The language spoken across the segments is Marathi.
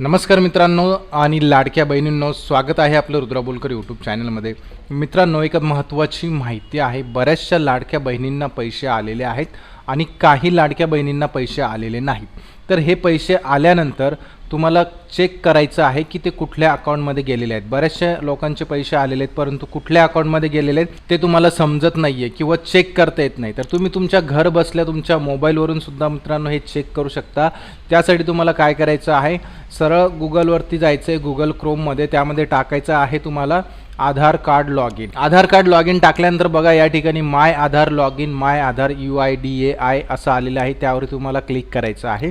नमस्कार मित्रांनो आणि लाडक्या बहिणींनो स्वागत आहे आपलं रुद्रा बोलकर यूट्यूब चॅनलमध्ये मित्रांनो एक महत्त्वाची माहिती आहे बऱ्याचशा लाडक्या बहिणींना पैसे आलेले आहेत. आणि काही लाडक्या बहिणींना पैसे आलेले नाहीत तर हे पैसे आल्यानंतर तुम्हाला चेक करायचं आहे की ते कुठल्या अकाउंटमध्ये गेलेले आहेत. बऱ्याचशा लोकांचे पैसे आलेले आहेत परंतु कुठल्या अकाउंटमध्ये गेलेले आहेत ते तुम्हाला समजत नाही आहे किंवा चेक करता येत नाही. तर तुम्ही तुमच्या घर बसल्या तुमच्या मोबाईलवरून सुद्धा मित्रांनो हे चेक करू शकता. त्यासाठी तुम्हाला काय करायचं आहे? सरळ गुगलवरती जायचं आहे गुगल क्रोममध्ये त्यामध्ये टाकायचं आहे तुम्हाला. Aadhaar card log in Aadhaar card log in टाकल्यानंतर बघा या ठिकाणी my Aadhaar log in my Aadhaar U I D A I असं आलेलं आहे. त्यावर तुम्हाला क्लिक करायचं आहे.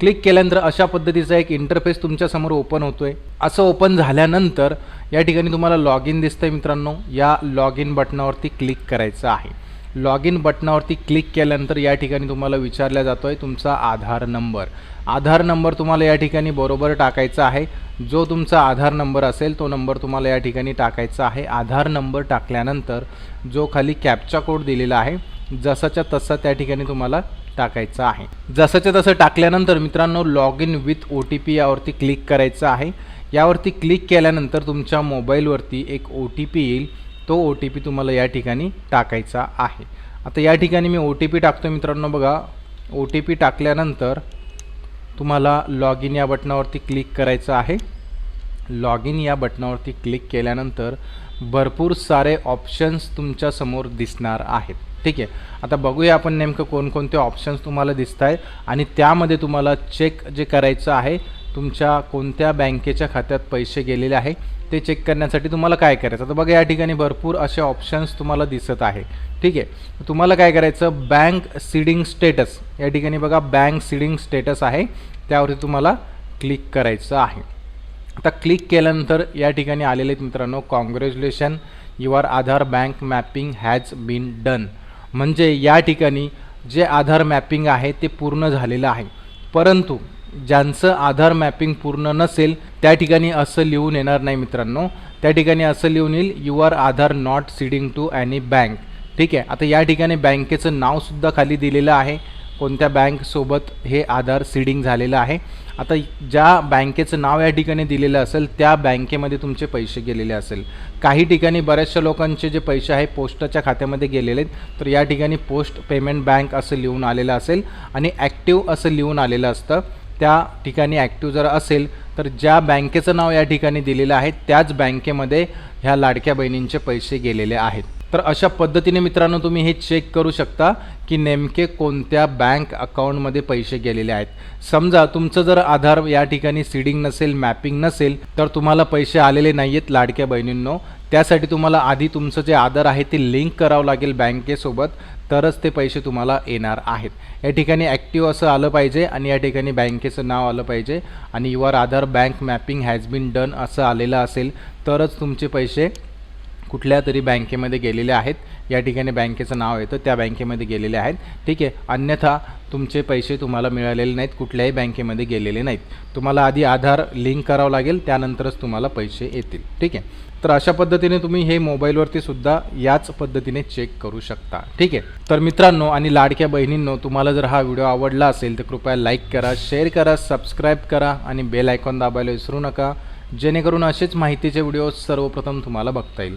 क्लिक केल्यानंतर अशा पद्धतीचा एक इंटरफेस तुमच्यासमोर ओपन होतोय. असं ओपन झाल्यानंतर या ठिकाणी तुम्हाला लॉग इन दिसतंय मित्रांनो. या लॉग इन बटनावरती क्लिक करायचं आहे. लॉग इन बटनावरती क्लिक केल्यानंतर या ठिकाणी तुम्हाला विचारला जातो आहे तुमचा आधार नंबर. आधार नंबर तुम्हाला या ठिकाणी बरोबर टाकायचा आहे. जो तुमचा आधार नंबर असेल तो नंबर तुम्हाला या ठिकाणी टाकायचा आहे. आधार नंबर टाकल्यानंतर जो खाली कॅपचा कोड दिलेला आहे जसाच्या तसा त्या ठिकाणी तुम्हाला टाकायचं आहे. जसंच्या तसं टाकल्यानंतर मित्रांनो log in with O T P यावरती क्लिक करायचं आहे. यावरती क्लिक केल्यानंतर तुमच्या मोबाईलवरती एक ओ टी पी येईल. तो ओ टी पी तुम्हाला या ठिकाणी टाकायचा आहे. आता या ठिकाणी मी ओ टी पी टाकतो मित्रांनो बघा. ओ टी पी टाकल्यानंतर तुम्हाला लॉग इन या बटनावरती क्लिक करायचं आहे. लॉग इन या बटनावरती क्लिक केल्यानंतर भरपूर सारे ऑप्शन्स तुमच्यासमोर दिसणार आहेत. ठीक आहे? आता बघूया आपण नेमकं कोणकोणते ऑप्शन्स तुम्हाला दिसत आहेत आणि त्यामध्ये तुम्हाला चेक जे करायचं आहे तुमच्या कोणत्या बँकेच्या खात्यात पैसे गेलेले आहे ते चेक करण्यासाठी तुम्हाला काय करायचं? आता बघा या ठिकाणी भरपूर असे ऑप्शन्स तुम्हाला दिसत आहे. ठीक आहे? तुम्हाला काय करायचं? बँक सीडिंग स्टेटस या ठिकाणी बघा बँक सीडिंग स्टेटस आहे. त्यावरती तुम्हाला क्लिक करायचं आहे. आता क्लिक केल्यानंतर या ठिकाणी आलेले मित्रांनो congratulation your Aadhaar bank mapping has been done म्हणजे या ठिकाणी जे आधार मॅपिंग आहे ते पूर्ण झालेलं आहे. परंतु ज्यांचं आधार मॅपिंग पूर्ण नसेल त्या ठिकाणी असं लिहून येणार नाही मित्रांनो. त्या ठिकाणी असं लिहून येईल you are Aadhaar not seeding to any bank ठीक आहे? आता या ठिकाणी बँकेचं नावसुद्धा खाली दिलेलं आहे. कोणत्या बँकसोबत हे आधार सीडिंग झालेलं आहे? आता ज्या बँकेचं नाव या ठिकाणी दिलेलं असेल त्या बँकेमध्ये तुमचे पैसे गेलेले असेल. काही ठिकाणी बऱ्याचशा लोकांचे जे पैसे आहे पोस्टाच्या खात्यामध्ये गेलेले आहेत. तर या ठिकाणी पोस्ट पेमेंट बँक असं लिहून आलेलं असेल आणि ॲक्टिव्ह असं लिहून आलेलं असतं. त्या ठिकाणी ॲक्टिव्ह जर असेल तर ज्या बँकेचं नाव या ठिकाणी दिलेलं आहे त्याच बँकेमध्ये ह्या लाडक्या बहिणींचे पैसे गेलेले आहेत. तर अशा पद्धतीने मित्रांनो तुम्ही हे चेक करू शकता की नेमके कोणत्या बँक अकाउंटमध्ये पैसे गेलेले आहेत. समजा तुमचं जर आधार या ठिकाणी सीडिंग नसेल मॅपिंग नसेल तर तुम्हाला पैसे आलेले नाही आहेत लाडक्या बहिणींनो. त्यासाठी तुम्हाला आधी तुमचं जे आधार आहे ते लिंक करावं लागेल बँकेसोबत तरच ते पैसे तुम्हाला येणार आहेत. या ठिकाणी ॲक्टिव्ह असं आलं पाहिजे आणि या ठिकाणी बँकेचं नाव आलं पाहिजे आणि your Aadhaar bank mapping has been done असं आलेलं असेल तरच तुमचे पैसे कुठल्या तरी बँकेमध्ये गेलेले आहेत. या ठिकाणी बँकेचं नाव येतं त्या बँकेमध्ये गेलेले आहेत. ठीक आहे अन्यथा तुमचे पैसे तुम्हाला मिळालेले नाहीत कुठल्याही बँकेमध्ये गेलेले नाहीत. तुम्हाला आधी आधार लिंक करावं लागेल त्यानंतरच तुम्हाला पैसे येतील. ठीक आहे तर अशा पद्धतीने तुम्ही हे मोबाईलवरती सुद्धा याच पद्धतीने चेक करू शकता. ठीक आहे तर मित्रांनो आणि लाडक्या बहिणींनो तुम्हाला जर हा व्हिडिओ आवडला असेल तर कृपया लाईक करा शेअर करा सबस्क्राईब करा आणि बेल आयकॉन दाबायला विसरू नका. जेणेकरून असेच माहितीचे व्हिडिओ सर्वप्रथम तुम्हाला बघता येईल.